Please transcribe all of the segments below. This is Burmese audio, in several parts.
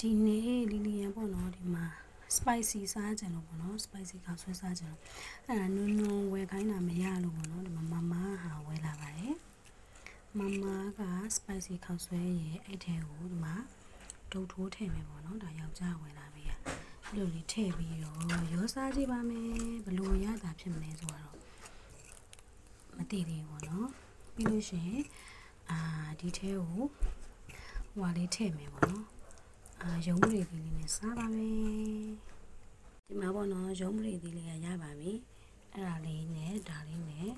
ဒီနေ့လီလီယန်ပေါ့နော်ဒီမှာ spicy စားကြတယ်လို့ပေါ့နော် spicy ကောက်ဆွဲစားကြတယ်အဲ့ဒါနုံနုံဝယ်ခိုင်းတာမရလို့ပေါ့နော်ဒီမှာမမဟာဝယ်လာပါတယ်မမက spicy ကောက်ဆွဲရဲ့အဲ့ထဲကိုဒီမှာဒုတ်ထိုးထည့်မယ်ပေါ့နော်ဒါယောက်ျားဝယ်လာပြီးရအဲ့လိုလေးထည့်ပြီးတော့ရောစားကြည့်ပါမယ်ဘယ်လို့ရတာဖြစ်မလဲဆိုတော့မသိသေးဘူးပေါ့နော်ပြီးလို့ရှိရင်အာဒီထဲကိုဟွာလေးထည့်မယ်ပေါ့နော် အာရုံးမရီသီးလေးနဲ့စားပါမယ်ဒီမှာပေါ့နော်ရုံးမရီသီးလေးကရပါပြီအဲ့ဒါလေးနဲ့ဒါလေးနဲ့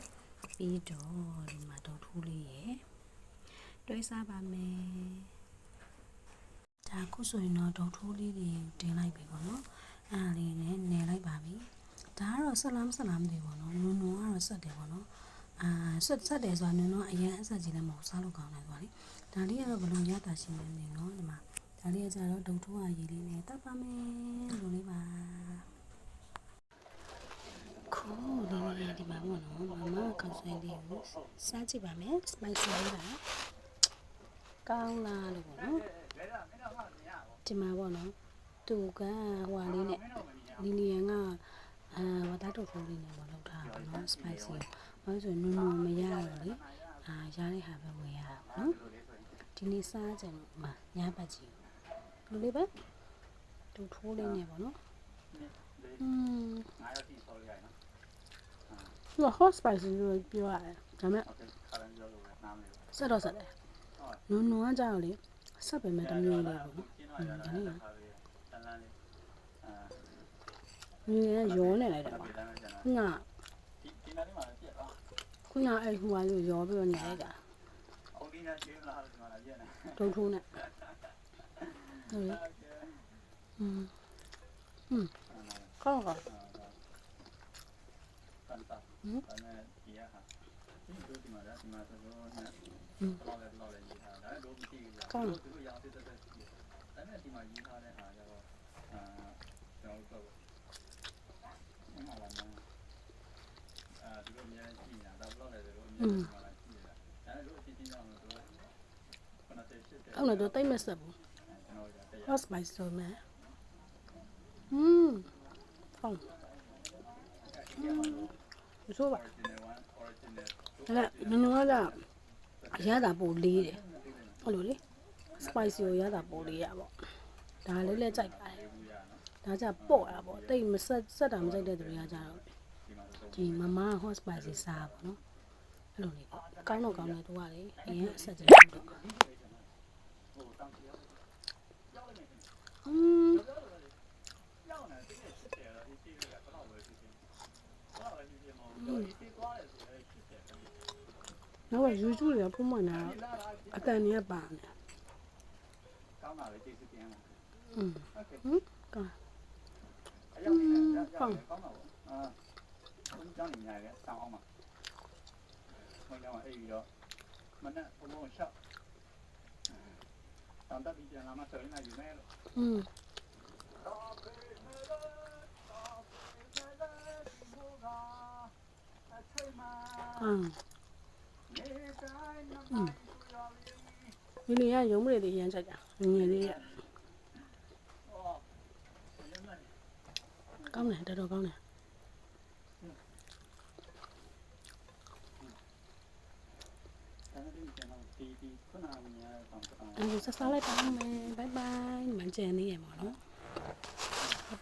ပြီးတော့ဒီမှာတော့ထူးလေးရယ်တွဲစားပါမယ်ဒါခုဆိုရင်တော့တော့ထူးလေးတွေတင်လိုက်ပြီပေါ့နော်အဲ့ဒါလေးနဲ့နယ်လိုက်ပါပြီဒါကတော့ဆက်လားမဆက်လားမသိဘူးပေါ့နော်နုံနုံကတော့ဆက်တယ်ပေါ့နော်အာဆက်ဆက်တယ်ဆိုတာနုံနုံအရင်အဆက်ကြီးလည်းမဟုတ်စားလို့ကောင်းတယ်ဆိုတာလေဒါလေးကတော့ဘယ်လိုရတာရှိနေလဲနော်ဒီမှာ ဒါလေးကကြတော့ဒုံထိုးရရေးလေးနဲ့တက်ပါမယ်လို့လေးပါခိုးလေးလေးဒီမှာပေါ့နော်မမကောက်ဆွဲလေးကိုစားကြည့်ပါမယ် spicy လေးပါကောင်းလားလို့ပေါ့နော်ဒီမှာပေါ့နော်သူကဟွာလေးနဲ့လီလီယန်ကအာဝတ်သားတုပ်ဖိုးလေးနဲ့ပေါ့လောက်ထားတာပေါ့နော် spicy ကိုဘာလို့ဆိုရင်နုံနုံမရတော့လေအာရတဲ့ဟာပဲဝင်ရတာပေါ့နော်ဒီနေ့စားကြလို့မှာညပတ်ကြီး လူလေးပဲဒူထိုးလေးနဲ့ပေါ့နော်อืมလောဟော့စပိုက်စ်လို့ပြောရတယ်ဒါမဲ့ဆက်တော့ဆက်တယ်နုံနုံကကြောက်လေဆက်ပဲမဲ့တမျိုးလေးပေါ့နော်ဒါလေးမင်းကရောနေလိုက်တာပါခုကခုကအဲ့ဟိုကရောပြီးတော့နေလိုက်တာဒုံထိုးနဲ့ ဒုံထိုးနဲ့ဟုတ်လေอืมอืมကောင်းကောင်း တန်တာဒါနဲ့ဒီရဟာဒီတို့ဒီမှာဒါဒီမှာဆိုတော့နဲ့ဘလောက်လဲဘ What's my soul, man? Mmm. Oh. Mmm. It's over. ဒါကနင်တို့ကရတာပိုလေးတယ်ဟုတ်လို့လေ spicy ကိုရတာပိုလေးရပေါ့ဒါလေးလည်းကြိုက်ပါတယ်ဒါကြပော့တာပေါ့တိတ်မဆက်ဆက်တာမကြိုက်တဲ့သူတွေကကြတော့ဒီမမ hot spicy စားပါနော်အဲ့လိုလေးပေါ့ကောင်းတော့ကောင်းတယ်သူကလေအရင်အဆက်ကြည့်တော့ တော့ယူကျူရပုံမှန်တာအတန်ကြီးပါနေ ကောင်းတာလေကျေးဇူးတင်လား อืม โอเค ဟမ်ကောင်း အရောက်နေတယ်ကောင်းကောင်းပါဘူးအာဘုန်းကြောင်းနေညာလေတောင်းအောင်ပါဘုန်းကြောင်းအိပ်ပြီးတော့မနဲ့ဘုံဘုံရှောက်တောင်းတပြီးပြန်လာမှဆိုရင်လည်းယူမယ်လို့ อืมအာ ဒီနေရရုံးမရည်ရမ်းချက်ကြငယ်လေးရကောင်းတယ်တော်တော်ကောင်းတယ်အဲဒီကျွန်တော်ဒီဒီခုနကမြင်ရတဲ့တောင်းတောင်းအဲ့ဒါဆက်စားလိုက်ပါမယ်ဘိုင်ဘိုင်မကြံနေရမှာနော်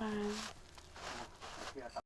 ဘိုင်ဘိုင်